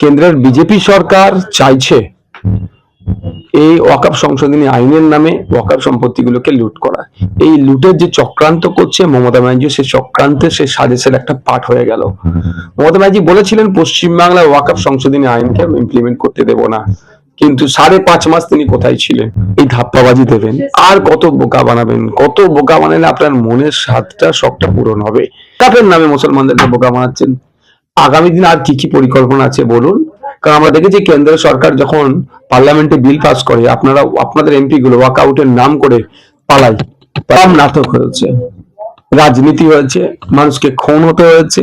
কেন্দ্রের বিজেপি সরকার চাইছে এই ওয়াকাপ সংশোধনী আইনের নামে ওয়াকাপ সম্পত্তিগুলোকে লুট করা। এই লুটের যে চক্রান্ত করছে মমতা ব্যানার্জি, সেই চক্রান্তের সেই সাজেসের একটা পার্ট হয়ে গেল। মমতা ব্যানার্জি বলেছিলেন, পশ্চিমবাংলায় ওয়াকাপ সংশোধনী আইনকে ইমপ্লিমেন্ট করতে দেব না। কিন্তু সাড়ে পাঁচ মাস তিনি কোথায় ছিলেন? এই ধাপ্পাবাজি দেবেন। আর কত বোকা বানাবেন? কত বোকা বানালে আপনার মনের স্বাদটা, শখটা পূরণ হবে? কাপের নামে মুসলমানদেরকে বোকা বানাচ্ছেন। আগামী দিন আর কি কি পরিকল্পনা আছে বলুন? কারণ আমরা দেখেছি কেন্দ্র সরকার যখন পার্লামেন্টে বিল পাস করে, আপনারা, আপনাদের এমপি গুলো ওয়াকআউটের নাম করে পালাই। নাটক হয়েছে। রাজনীতি হয়েছে, মানুষকে খুন হতে হয়েছে।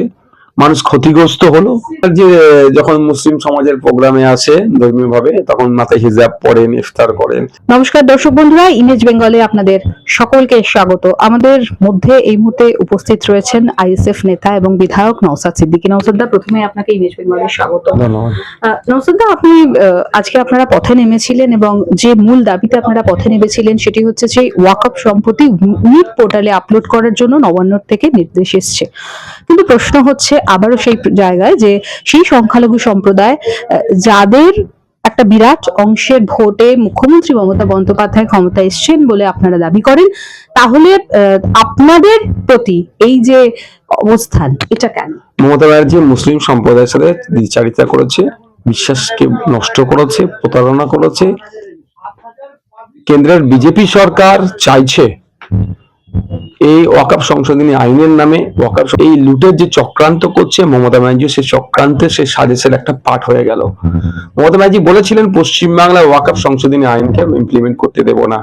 মানুষ ক্ষতিগ্রস্ত হলো। যে যখন মুসলিম সমাজের প্রোগ্রামে আসে ধর্মীয় ভাবে তখন মাথায় হিজাব পরেন ইফতার করেন। নমস্কার দর্শক বন্ধুরা ইমেজ বেঙ্গলে আপনাদের সকলকে স্বাগত। আমাদের মধ্যে এই মুহূর্তে উপস্থিত রয়েছেন আইএসএফ নেতা এবং বিধায়ক নওসাদ সিদ্দিকী। নওসাদদা প্রথমে আপনাকে ইমেজ বেঙ্গলে স্বাগত। নওসাদদা আপনি আহ, আজকে আপনারা পথে নেমেছিলেন এবং যে মূল দাবিতে আপনারা পথে নেমেছিলেন সেটি হচ্ছে যে ওয়াকআপ সম্পত্তি উইথ পোর্টালে আপলোড করার জন্য নবান্নর থেকে নির্দেশ এসছে। কিন্তু প্রশ্ন হচ্ছে আবারও সেই জায়গায় যে সেই সংখ্যালঘু সম্প্রদায় যাদের একটা বিরাট অংশের ভোটে মুখ্যমন্ত্রী মমতা বন্দ্যোপাধ্যায় ক্ষমতা এসছেন বলে আপনারা দাবি করেন, তাহলে আপনাদের প্রতি এই যে অবস্থান, এটা কেন? মমতা ব্যানার্জি মুসলিম সম্প্রদায়ের সাথে দ্বিচারিতা করেছে, বিশ্বাসকে নষ্ট করেছে, প্রতারণা করেছে। কেন্দ্রের বিজেপি সরকার চাইছে এই ওয়াকাপ সংশোধনী আইনের নামে ওয়াকাপ এই লুটের যে চক্রান্ত করছে মমতা ব্যানার্জি সেই চক্রান্তের সেই সাজেসের একটা পাঠ হয়ে গেল। মমতা ব্যানার্জি বলেছিলেন, পশ্চিমবাংলায় ওয়াকাপ সংশোধনী আইনকে ইমপ্লিমেন্ট করতে দেব না।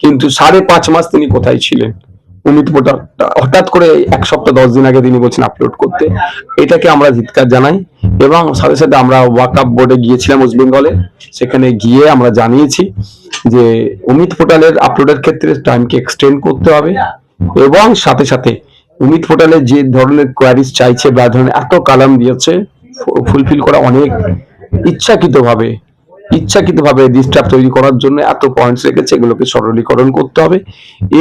কিন্তু সাড়ে পাঁচ মাস তিনি কোথায় ছিলেন? অমিত ভোটারটা হঠাৎ করে এক সপ্তাহ, দশ দিন আগে তিনি বলছেন আপলোড করতে। এটাকে আমরা ধিৎকার জানাই এবং সাথে সাথে আমরা ওয়াকআপ বোর্ডে গিয়েছিলাম ওয়েস্ট বেঙ্গলে সেখানে গিয়ে আমরা জানিয়েছি যে অমিত পোর্টালের আপলোডের ক্ষেত্রে টাইমকে এক্সটেন্ড করতে হবে। এবং সাথে সাথে অমিত পোর্টালে যে ধরনের কোয়ারিজ চাইছে বা ধরনের এত কালাম দিয়েছে ফুলফিল করা অনেক ইচ্ছাকৃতভাবে ইচ্ছাকৃতভাবে ডিস্টার্ব তৈরি করার জন্য এত পয়েন্টস রেখেছে, এগুলোকে সরলীকরণ করতে হবে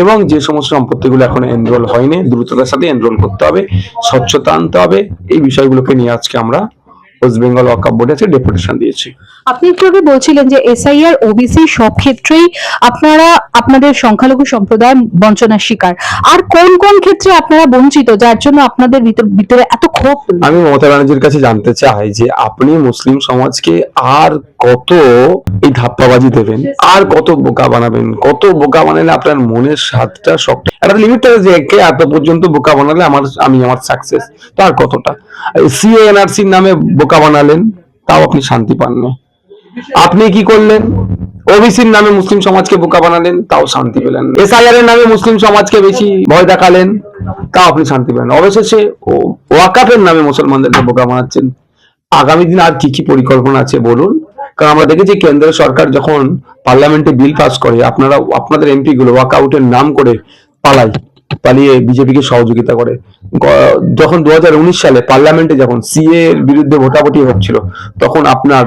এবং যে সমস্ত সম্পত্তিগুলো এখন এনরোল হয়নি, দ্রুততার সাথে এনরোল করতে হবে, স্বচ্ছতা আনতে হবে, এই বিষয়গুলোকে নিয়ে আজকে আমরা ওয়েস্ট বেঙ্গল ওয়াকআপ বোর্ডে আজকে ডেপুটেশন দিয়েছি। আপনি একটু আগে বলছিলেন যে এসআইআর ওবিসি সব ক্ষেত্রেই আপনারা আপনাদের সংখ্যালঘু সম্প্রদায় বঞ্চনার শিকার। আর কোন কোন ক্ষেত্রে আপনারা বঞ্চিত যার জন্য আপনাদের ভিতর- ভিতরে এত ক্ষোভ? আমি মমতা ব্যানার্জির কাছে জানতে চাই যে আপনি মুসলিম সমাজকে আর কত এই ধাপ্পাবাজি দেবেন আর কত বোকা বানাবেন কত বোকা বানালে আপনার মনের স্বাদটা শক্ত একটা লিমিট আছে যে একে এত পর্যন্ত বোকা বানালে আমার আমি আমার সাকসেস তো আর কতটা? সিএনআরসির নামে বোকা বানালেন তাও আপনি শান্তি পান না আপনি কি করলেন? ওবিসির নামে মুসলিম সমাজকে বোকা বানালেন তাও শান্তি পেলেন এসআইআর এর নামে মুসলিম সমাজকে বেশি ভয় দেখালেন তাও আপনি শান্তি পেলেন অবশেষে ও ওয়াকাফের নামে মুসলমানদেরকে বোকা বানাচ্ছেন। আগামী দিন আর কি কি পরিকল্পনা আছে বলুন। কারণ আমরা দেখেছি কেন্দ্র সরকার যখন পার্লামেন্টে বিল পাস করে, আপনারা, আপনাদের এমপি গুলো ওয়াকআউটের নাম করে পালায় পালিয়ে বিজেপিকে সহযোগিতা করে। যখন দু হাজার উনিশ সালে পার্লামেন্টে যখন সিএ এর বিরুদ্ধে ভোটাভুটি হচ্ছিল, তখন আপনার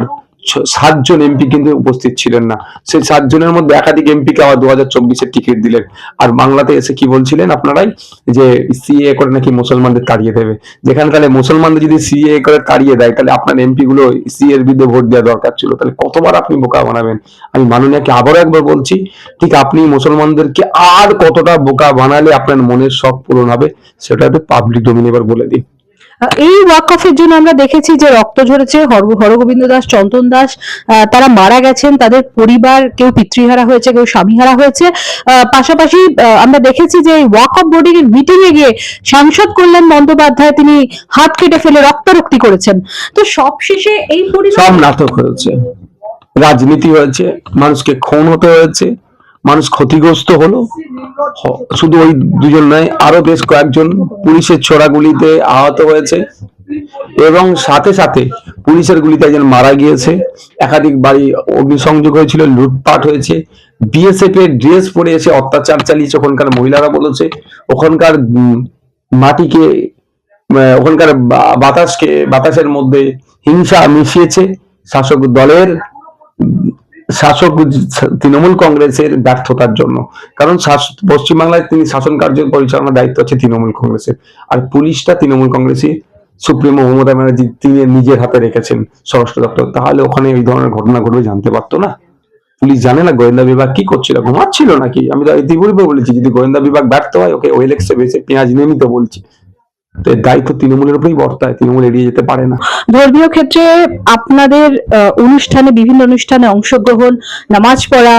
সাতজন এমপি কিন্তু উপস্থিত ছিলেন না। সেই সাতজনের মধ্যে একাধিক এমপিকে আবার দু হাজার চব্বিশের টিকিট দিলেন। আর বাংলাতে এসে কি বলছিলেন আপনারাই? যে সিএ করে নাকি মুসলমানদের তাড়িয়ে দেবে। যেখানে তাহলে মুসলমানদের যদি সিএ করে তাড়িয়ে দেয়, তাহলে আপনার এমপি গুলো সিএ এর বিরুদ্ধে ভোট দেওয়া দরকার ছিল। তাহলে কতবার আপনি বোকা বানাবেন? আমি মাননীয়কে আবারও একবার বলছি, ঠিক আপনি মুসলমানদেরকে আর কতটা বোকা বানালে আপনার মনের শখ পূরণ হবে, সেটা পাবলিক ডোমিন এবার বলে দিন এই ওয়াকফের জন্য আমরা দেখেছি যে রক্ত ঝরেছে হরগোবিন্দ দাস, চন্দন দাস তারা মারা গেছেন, তাদের পরিবার, কেউ পিতৃহারা হয়েছে, কেউ স্বামীহারা হয়েছে। পাশাপাশি আমরা দেখেছি যে ওয়াকফ বোর্ডিং এর মিটিং এ গিয়ে সাংসদ কল্যাণ বন্দ্যোপাধ্যায় তিনি হাত কেটে ফেলে রক্তারক্তি করেছেন। তো সবশেষে এই পরিবার সব নাটক হয়েছে। রাজনীতি হয়েছে, মানুষকে খুন হতে হয়েছে মানুষ ক্ষতিগ্রস্ত হলো? শুধু ওই দুজন নয়, আরও বেশ কয়েকজন পুলিশের ছোড়া গুলিতে আহত হয়েছে এবং সাথে সাথে পুলিশের গুলিতে একজন মারা গিয়েছে। একাধিক বাড়ি অগ্নিসংযোগ হয়েছিল, লুটপাট হয়েছে। বিএসএফ এর ড্রেস পরে এসে অত্যাচার চালিয়েছে ওখানকার মহিলারা বলেছে। ওখানকার মাটিকে ওখানকার বাতাসকে, বাতাসের মধ্যে হিংসা মিশিয়েছে শাসক দলের শাসক তৃণমূল কংগ্রেসের ব্যর্থতার জন্য। কারণ পশ্চিমবাংলায় তিনি শাসন কার্য পরিচালনার দায়িত্ব আছে তৃণমূল কংগ্রেসের। আর পুলিশটা তৃণমূল কংগ্রেসই, সুপ্রিমো মমতা ব্যানার্জি তিনি নিজের হাতে রেখেছেন স্বরাষ্ট্র দপ্তর। তাহলে ওখানে এই ধরনের ঘটনা ঘটবে জানতে পারতো না? পুলিশ জানে না গোয়েন্দা বিভাগ কি করছিল ঘুমাচ্ছিল নাকি? আমি তো ইতিপূর্বে বলেছি, যদি গোয়েন্দা বিভাগ ব্যর্থ হয়, ওকে ওয়েলেক্সে বেছে পেঁয়াজ নিয়ে নিতে বলছি। তো এর দায়িত্ব তৃণমূলের উপরেই বর্তায় তৃণমূল এড়িয়ে যেতে পারে না। ধর্মীয় ক্ষেত্রে আপনাদের অনুষ্ঠানে বিভিন্ন অনুষ্ঠানে অংশগ্রহণ নামাজ পড়া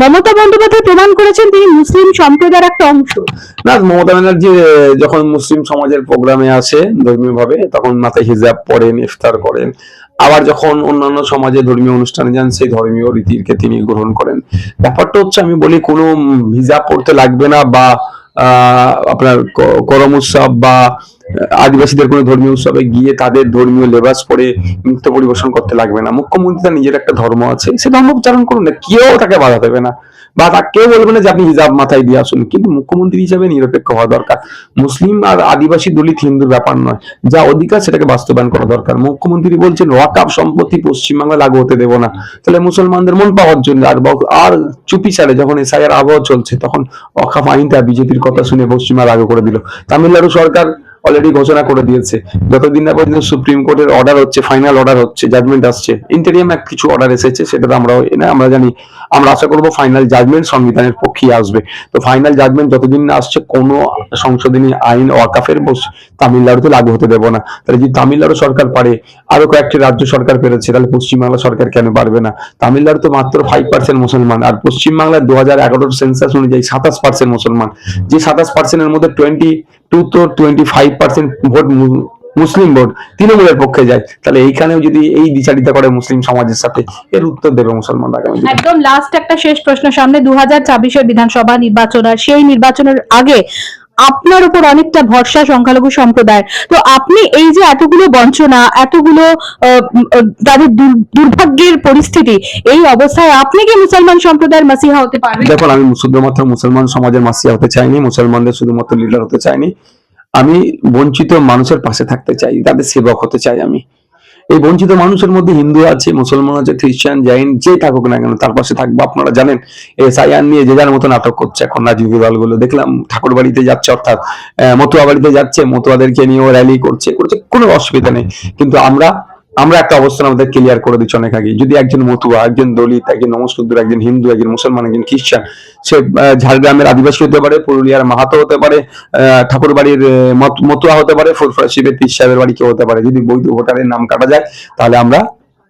মমতা বন্দ্যোপাধ্যায় প্রমাণ করেছেন তিনি মুসলিম সম্প্রদায়ের একটা অংশ। না মমতা ব্যানার্জি যখন মুসলিম সমাজের প্রোগ্রামে আসে ধর্মীয় ভাবে তখন মাথায় হিজাব পরেন ইফতার করেন। আবার যখন অন্যান্য সমাজে ধর্মীয় অনুষ্ঠানে যান সেই ধর্মীয় রীতিকে তিনি গ্রহণ করেন। ব্যাপারটা হচ্ছে আমি বলি কোনো হিজাব পড়তে লাগবে না বা আপনার করম উৎসব বা আদিবাসীদের কোনো ধর্মীয় উৎসবে গিয়ে তাদের ধর্মীয় লেবাস পরে নৃত্য পরিবেশন করতে লাগবে না। মুখ্যমন্ত্রী তার নিজের একটা ধর্ম আছে, সে ধর্ম উচ্চারণ করুন না, কেউ তাকে বাধা দেবে না। বা কেউ বলবে না যে আপনি হিজাব মাথায় দিয়ে আসুন, কিন্তু মুখ্যমন্ত্রী হিসাবে নিরপেক্ষ হওয়া দরকার। মুসলিম আর আদিবাসী দলিত হিন্দুর ব্যাপার নয়, যা অধিকার সেটাকে বাস্তবায়ন করা দরকার। মুখ্যমন্ত্রী বলছেন ওয়াকাফ সম্পত্তি পশ্চিমবাংলা লাগু হতে দেবো না। তাহলে মুসলমানদের মন পাওয়ার জন্য আর আর চুপি ছাড়ে, যখন এসআইআর আবহাওয়া চলছে, তখন ওয়াকাফ আইনটা বিজেপির কথা শুনে পশ্চিমবাংলা লাগু করে দিল। তামিলনাড়ু সরকার অলরেডি ঘোষণা করে দিয়েছে। যতদিন না পর্যন্ত সুপ্রিম কোর্টের অর্ডার হচ্ছে ফাইনাল অর্ডার হচ্ছে জাজমেন্ট আসছে ইন্টেরিয়াম এক কিছু অর্ডার এসেছে, সেটা তো আমরা না আমরা জানি, আমরা আশা করব ফাইনাল জাজমেন্ট সংবিধানের পক্ষে আসবে। তো ফাইনাল জাজমেন্ট যতদিন না আসছে, কোনো সংশোধনী আইন ওয়াকাফের তামিলনাড়ুতে লাগু হতে দেবো না। তাহলে যদি তামিলনাড়ু সরকার পারে, আরও কয়েকটি রাজ্য সরকার পেরেছে, তাহলে পশ্চিমবাংলা সরকার কেন পারবে না? তামিলনাড়ু তো মাত্র ফাইভ পার্সেন্ট মুসলমান, আর পশ্চিমবাংলার দু হাজার এগারোর সেন্সাস অনুযায়ী সাতাশ পার্সেন্ট মুসলমান। যে সাতাশ পার্সেন্টের মধ্যে টোয়েন্টি টু তো twenty five percent vote Muslim vote তৃণমূলের পক্ষে যায়। তাহলে এইখানেও যদি এই বিচারিতা করে মুসলিম সমাজের সাথে, এর উত্তর দেবে মুসলমানরা একদম লাস্ট একটা শেষ প্রশ্ন সামনে। দু হাজার বিধানসভা নির্বাচন আর সেই নির্বাচনের আগে আপনার উপর অনেকটা ভরসা সংখ্যালঘু সম্প্রদায় তো আপনি এই যে এতগুলো বঞ্চনা, এতগুলো তাদের দুর্ভাগ্যের পরিস্থিতি, এই অবস্থায় আপনি কি মুসলমান সম্প্রদায়ের মাসিহা হতে পারবেন? দেখুন, আমি শুধুমাত্র মুসলমান সমাজের মাসিয়া হতে চাইনি, মুসলমানদের শুধুমাত্র লিডার হতে চাইনি। আমি বঞ্চিত মানুষের পাশে থাকতে চাই, তাদের সেবক হতে চাই আমি। এই বঞ্চিত মানুষের মধ্যে হিন্দু আছে, মুসলমান আছে, খ্রিস্টান, জৈন, যে থাকুক না কেন, তার পাশে থাকব, আপনারা জানেন এসআইআর নিয়ে যে যার মতো নাটক করছে। এখন রাজনীতি দলগুলো দেখলাম, ঠাকুর বাড়িতে যাচ্ছে, অর্থাৎ মতুয়া বাড়িতে যাচ্ছে, মতুয়াদেরকে নিয়েও র্যালি করছে করছে, কোনো অসুবিধা নেই। কিন্তু আমরা আমরা একটা অবস্থান আমাদের ক্লিয়ার করে দিচ্ছি অনেক আগে যদি একজন মতুয়া, একজন দলিত, একজন নমস্কুদ্দুর একজন হিন্দু, একজন মুসলমান, একজন খ্রিস্টান, সে ঝাড়গ্রামের আদিবাসী হতে পারে, পুরুলিয়ার মাহাতো হতে পারে ঠাকুর বাড়ির মতুয়া হতে পারে, ফুরফুরা শিবের পীর সাহেবের বাড়ি কেউ হতে পারে। যদি বৈধ ভোটারের নাম কাটা যায়, তাহলে আমরা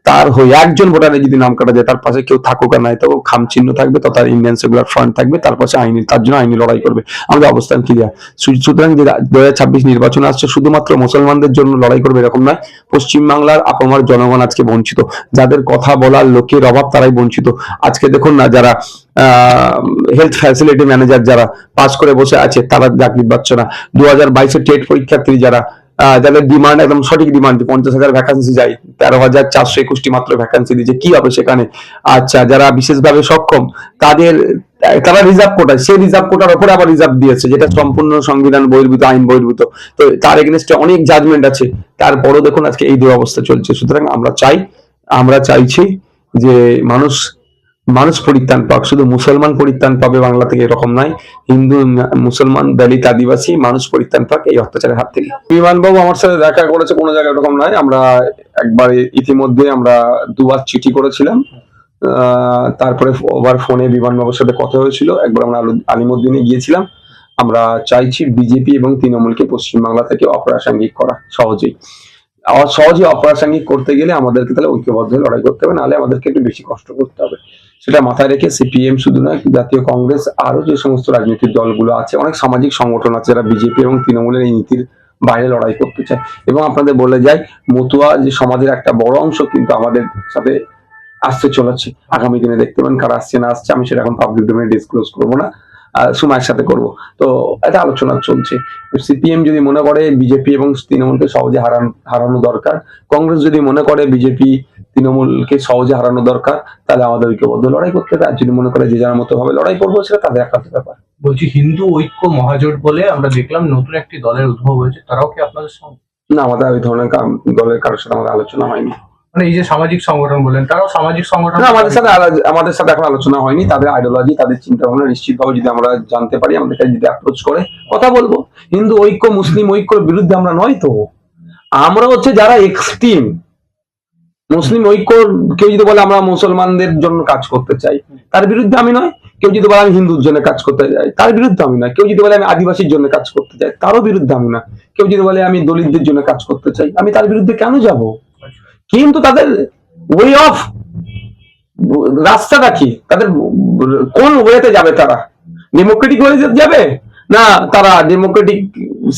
তার হয়ে একজন ভোটারের যদি নাম কাটা যায়, তার পাশে কেউ থাকুক আর নাই, তো খাম চিহ্ন থাকবে, তো তার ইন্ডিয়ান সেকুলার ফ্রন্ট থাকবে, তার পাশে আইনি, তার জন্য আইনি লড়াই করবে। আমাদের অবস্থান ক্লিয়ার সুতরাং যে দু হাজার ছাব্বিশ নির্বাচন আসছে, শুধুমাত্র মুসলমানদের জন্য লড়াই করবে এরকম নয়, পশ্চিমবাংলার আপামার জনগণ আজকে বঞ্চিত। যাদের কথা বলার লোকের অভাব তারাই বঞ্চিত। আজকে দেখুন না, যারা হেলথ ফ্যাসিলিটি ম্যানেজার যারা পাস করে বসে আছে, তারা চাকরি পাচ্ছে না। দু হাজার বাইশের টেট পরীক্ষার্থী যারা যাদের ডিমান্ড একদম সঠিক ডিমান্ড পঞ্চাশ হাজার ভ্যাকান্সি যায়, তেরো হাজার চারশো একুশটি মাত্র ভ্যাকান্সি দিচ্ছে কি হবে সেখানে? আচ্ছা যারা বিশেষভাবে সক্ষম, তাদের, তারা রিজার্ভ কোটা সেই রিজার্ভ কোটার ওপরে আবার রিজার্ভ দিয়েছে, যেটা সম্পূর্ণ সংবিধান বহির্ভূত, আইন বহির্ভূত। তো তার এগেনস্টে অনেক জাজমেন্ট আছে, তারপরও দেখুন আজকে এই দুরবস্থা চলছে। সুতরাং আমরা চাই, আমরা চাইছি যে মানুষ মানুষ পরিত্রাণ পাক, শুধু মুসলমান পরিত্রাণ পাবে বাংলা থেকে এরকম নয়, হিন্দু, মুসলমান, দলিত, আদিবাসী মানুষ পরিত্রাণ পাক এই অত্যাচারের হাত থেকে। বিমানবাবু আমার সাথে দেখা করেছে, কোনো জায়গায় এরকম নয়, আমরা একবার ইতিমধ্যে আমরা দুবার চিঠি করেছিলাম। তারপরে ওভার ফোনে বিমানবাবুর সাথে কথা হয়েছিল, একবার আমরা আলু- আলিমুদ্দিনে গিয়েছিলাম। আমরা চাইছি বিজেপি এবং তৃণমূলকে পশ্চিমবাংলা থেকে অপ্রাসঙ্গিক করা, সহজেই। সহজে অপ্রাসঙ্গিক করতে গেলে আমাদেরকে তাহলে ঐক্যবদ্ধ লড়াই করতে হবে, নাহলে আমাদেরকে একটু বেশি কষ্ট করতে হবে। সেটা মাথায় রেখে সিপিএম শুধু না জাতীয় কংগ্রেস আরও যে সমস্ত রাজনৈতিক দলগুলো আছে, অনেক সামাজিক সংগঠন আছে যারা বিজেপি এবং তৃণমূলের এই নীতির বাইরে লড়াই করতে চায়। এবং আপনাদের বলে যাই, মতুয়া যে সমাজের একটা বড় অংশ কিন্তু আমাদের সাথে আসতে চলেছে। আগামী দিনে দেখতে পাবেন কারা আসছে না আসছে, আমি সেটা এখন পাবলিক ডোমেনে ডিসক্লোজ করব না। সময়ের সাথে করব। তো এটা আলোচনা চলছে। সিপিএম যদি মনে করে বিজেপি এবং তৃণমূলকে সহজে হারান হারানো দরকার। কংগ্রেস যদি মনে করে বিজেপি তৃণমূলকে সহজে হারানো দরকার তাহলে আমাদের ঐক্যবদ্ধ লড়াই করতে হবে। আর যদি মনে করে যে যার মতো ভাবে লড়াই করব সেটা তাদের একান্ত ব্যাপার। বলছি হিন্দু ঐক্য মহাজোট বলে আমরা দেখলাম নতুন একটি দলের উদ্ভব হয়েছে। তারাও কি আপনাদের সঙ্গে? না আমাদের ওই ধরনের দলের কারোর সাথে আমাদের আলোচনা হয়নি। মানে এই যে সামাজিক সংগঠন বললেন তারাও সামাজিক সংগঠন আমাদের সাথে আমাদের সাথে এখন আলোচনা হয়নি তাদের আইডিওলজি তাদের চিন্তা ভাবনা নিশ্চিতভাবে যদি আমরা জানতে পারি আমাদের কাছে যদি অ্যাপ্রোচ করে কথা বলব। হিন্দু ঐক্য মুসলিম ঐক্যর বিরুদ্ধে আমরা নয় তো। আমরা হচ্ছে যারা এক্সট্রিম মুসলিম ঐক্য কেউ যদি বলে আমরা মুসলমানদের জন্য কাজ করতে চাই তার বিরুদ্ধে আমি নয়। কেউ যদি বলে আমি হিন্দুর জন্য কাজ করতে চাই তার বিরুদ্ধে আমি না কেউ যদি বলে আমি আদিবাসীর জন্য কাজ করতে চাই তারও বিরুদ্ধে আমি না কেউ যদি বলে আমি দলিতদের জন্য কাজ করতে চাই আমি তার বিরুদ্ধে কেন যাব? কিন্তু তাদের ওয়ে অফ রাস্তাটা কি? তাদের কোন ওয়েতে যাবে তারা? ডেমোক্রেটিক ওয়ে যাবে? না, তারা ডেমোক্রেটিক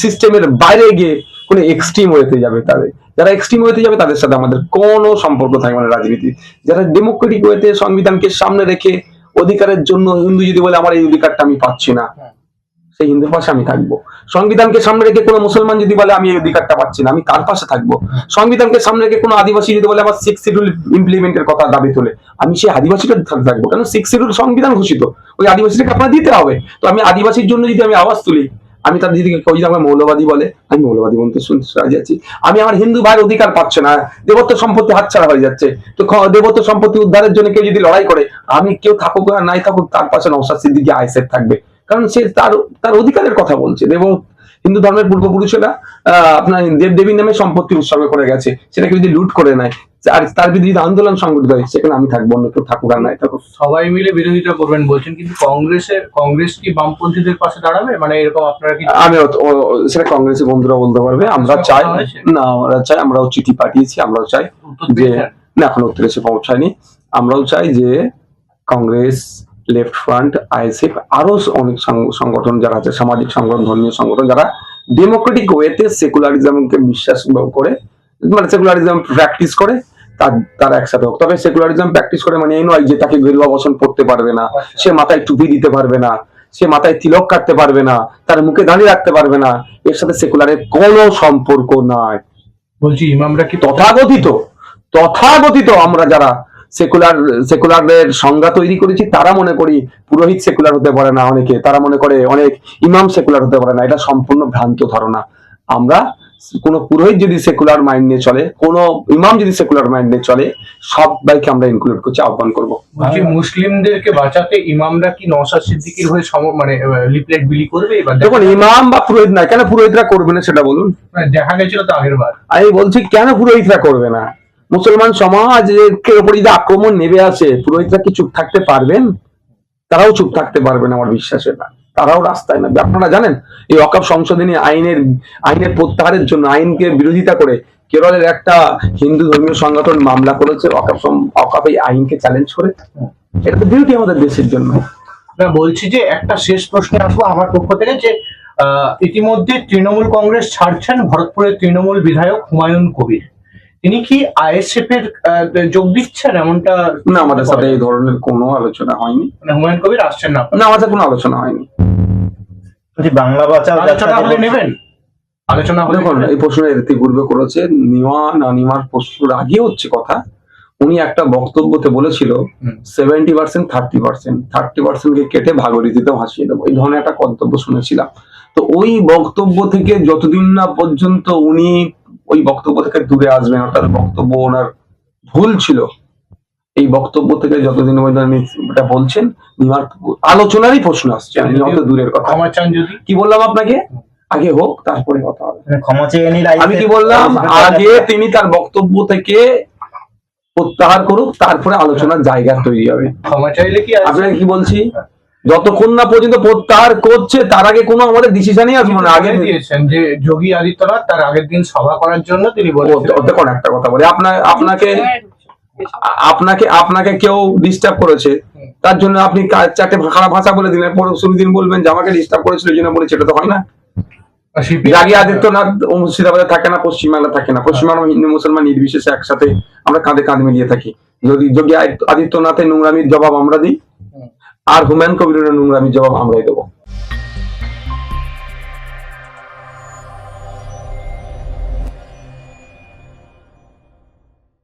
সিস্টেমের বাইরে গিয়ে কোন এক্সট্রিম ওয়েতে যাবে তাদের? যারা এক্সট্রিম ওয়েতে যাবে তাদের সাথে আমাদের কোনো সম্পর্ক থাকবে না রাজনীতি। যারা ডেমোক্রেটিক ওয়েতে সংবিধানকে সামনে রেখে অধিকারের জন্য হিন্দু যদি বলে, আমার এই অধিকারটা আমি পাচ্ছি না। সেই হিন্দুর পাশে আমি থাকব। সংবিধানকে সামনে রেখে কোনো মুসলমান যদি বলে, আমি এই অধিকারটা পাচ্ছি না, আমি তার পাশে থাকব। সংবিধানকে সামনে রেখে কোনো আদিবাসী যদি বলে, আমার সিক্স শিডিউল ইমপ্লিমেন্টের কথা দাবি তোলে। আমি সেই আদিবাসীটা থাকব। কারণ সিক্স শিডিউল সংবিধান ঘোষিত। ওই আদিবাসীটাকে আপনার দিতে হবে। তো আমি আদিবাসীর জন্য যদি আমি আওয়াজ তুলি, আমি তার দিদিকে কেউ যদি আমার মৌলবাদী বলে, আমি মৌলবাদী বলতে শুনতে রাজি আছি। আমি আমার হিন্দু ভাইয়ের অধিকার পাচ্ছে না, দেবত্ব সম্পত্তি হাতছাড়া হয়ে যাচ্ছে। তো দেবত্ব সম্পত্তি উদ্ধারের জন্য কেউ যদি লড়াই করে, আমি কেউ থাকুক আর নাই থাকুক, তার পাশে নৌসাদ সিদ্দিকি আইসেফ থাকবে। কারণ সে তার তার অধিকারের কথা বলছে। এবং হিন্দু ধর্মের পূর্বপুরুষেরা আহ, আপনার দেব দেবীর নামে সম্পত্তি উৎসর্গ করে গেছে। সেটাকে যদি লুট করে নেয় আর তার বিরুদ্ধে আন্দোলন সংগঠিত হয় সেখানে আমি থাকব অন্য কেউ থাকুক আর নাই। থাকুক সবাই মিলে বিরোধিতা করবেন বলছেন কিন্তু কংগ্রেসের কংগ্রেস কি বামপন্থীদের পাশে দাঁড়াবে? মানে এরকম আপনারা কি আমি সেটা কংগ্রেসের বন্ধুরা বলতে পারবে। আমরা চাই না আমরা চাই আমরাও চিঠি পাঠিয়েছি আমরাও চাই যে না এখন উত্তর এসে পৌঁছায়নি। আমরাও চাই যে কংগ্রেস লেফট ফ্রন্ট আইএসএফ আরও অনেক সংগ- সংগঠন যারা আছে সামাজিক সংগঠন ধর্মীয় সংগঠন যারা ডেমোক্রেটিক ওয়েতে সেকুলারিজমকে বিশ্বাস করে মানে সেকুলারিজম প্র্যাকটিস করে তার তারা একসাথে হোক। তবে সেকুলারিজম প্র্যাকটিস করে মানে এই নয় যে তাকে গেরুয়া বসন পড়তে পারবে না সে মাথায় টুপি দিতে পারবে না সে মাথায় তিলক কাটতে পারবে না তার মুখে দাঁড়িয়ে রাখতে পারবে না এর সাথে সেকুলারের কোনো সম্পর্ক নাই। বলছি ইমামরা কি তথাগতিত তথাগতিত আমরা যারা সেকুলার সেকুলারদের সংজ্ঞা তৈরি করেছি তারা মনে করি পুরোহিত সেকুলার হতে পারে না অনেকে তারা মনে করে অনেক ইমাম সেকুলার হতে পারে না এটা সম্পূর্ণ ভ্রান্ত ধারণা। আমরা কোন পুরোহিত যদি সেকুলার মাইন্ড নিয়ে চলে কোন ইমাম যদি সেকুলার মাইন্ড নিয়ে চলে সবাইকে আমরা ইনক্লুড করছি আহ্বান করব। মুসলিমদেরকে বাঁচাতে ইমামরা কি নওশাদ সিদ্দিকির হয়ে সম- মানে লিপলেট বিলি করবে এবার দেখুন ইমাম বা পুরোহিত না কেন পুরোহিতরা করবে না সেটা বলুন? দেখা গেছিল তো আগের বার। আমি বলছি কেন পুরোহিতরা করবে না? মুসলমান যদি আক্রমণ নেমে আসে, পুরোহিতরা কি চুপ থাকতে পারবেন? তারাও চুপ থাকতে পারবেন আমার বিশ্বাস এটা। তারাও রাস্তায় নামবে। আপনারা জানেন, এই অকাপ সংশোধনী আইনের আইনের প্রত্যাহারের জন্য, আইনকে বিরোধিতা করে কেরলের একটা হিন্দু ধর্মীয় সংগঠন মামলা করেছে অকাপ অকাপ এই আইনকে চ্যালেঞ্জ করে। এটা তো বিউটি আমাদের দেশের জন্য। না, বলছি যে একটা শেষ প্রশ্নে আসব আমার পক্ষ থেকে যে ইতিমধ্যে তৃণমূল কংগ্রেস ছাড়ছেন ভরতপুরের তৃণমূল বিধায়ক হুমায়ুন কবির। তিনি কি আইএসএফ এর আহ, যোগ দিচ্ছেন এমনটা? না আমাদের সাথে এই ধরনের কোনো আলোচনা হয়নি। মানে হুমায়ুন কবির আসছেন না? না আমাদের কোনো আলোচনা হয়নি। বাংলা বাঁচাও আলোচনা হলে নেবেন। আলোচনা হলে দেখুন এই প্রশ্ন ইতিপূর্বে করেছে নেওয়া না নেওয়ার প্রশ্নের আগে হচ্ছে কথা। উনি একটা বক্তব্যতে বলেছিল। Seventy percent thirty percent thirty পার্সেন্টকে কেটে ভাগরিতিতে ভাসিয়ে দেবো। এই ধরনের একটা কর্তব্য শুনেছিলাম। তো ওই বক্তব্য থেকে যতদিন না পর্যন্ত উনি ওই বক্তব্য থেকে দূরে আসবেন অর্থাৎ বক্তব্য ওনার ভুল ছিল। এই বক্তব্য থেকে যতদিন এটা বলছেন আলোচনারই প্রশ্ন আসছে নেওয়া তো দূরের কথা। ক্ষমা চান যদি। কি বললাম আপনাকে? আগে হোক তারপরে কথা হবে। মানে ক্ষমা চেয়ে আমি কি বললাম? আগে তিনি তার বক্তব্য থেকে প্রত্যাহার করুক তারপরে আলোচনার জায়গা তৈরি হবে। ক্ষমা চাইলে কি আসবে? আপনাকে কি বলছি? যতক্ষণ না পর্যন্ত প্রত্যাহার করছে তার আগে কোনো আমাদের ডিসিশনই আসবে না। আগে দিয়েছেন যে যোগী আদিত্যনাথ তার আগের দিন সভা করার জন্য তিনি দেখুন একটা কথা বলি। আপনার আপনাকে আপনাকে আপনাকে কেউ ডিস্টার্ব করেছে তার জন্য আপনি চারটে খারাপ ভাষা বলে দিলেন। পরে শুরু দিন বলবেন যে আমাকে ডিস্টার্ব করেছিল এই জন্য বলেছে এটা তো হয় না। জাগি আদিত্যনাথ মুর্শিদাবাদে থাকে না পশ্চিমবাংলা থাকে না। পশ্চিমবাংলা হিন্দু মুসলমান নির্বিশেষে একসাথে আমরা কাঁধে কাঁধ মিলিয়ে থাকি। যদি যোগী আদিত্য- আদিত্যনাথের নোংরামির জবাব আমরা দিই আর হুমায়ুন কবিরের আমি জবাব আমরাই দেবো।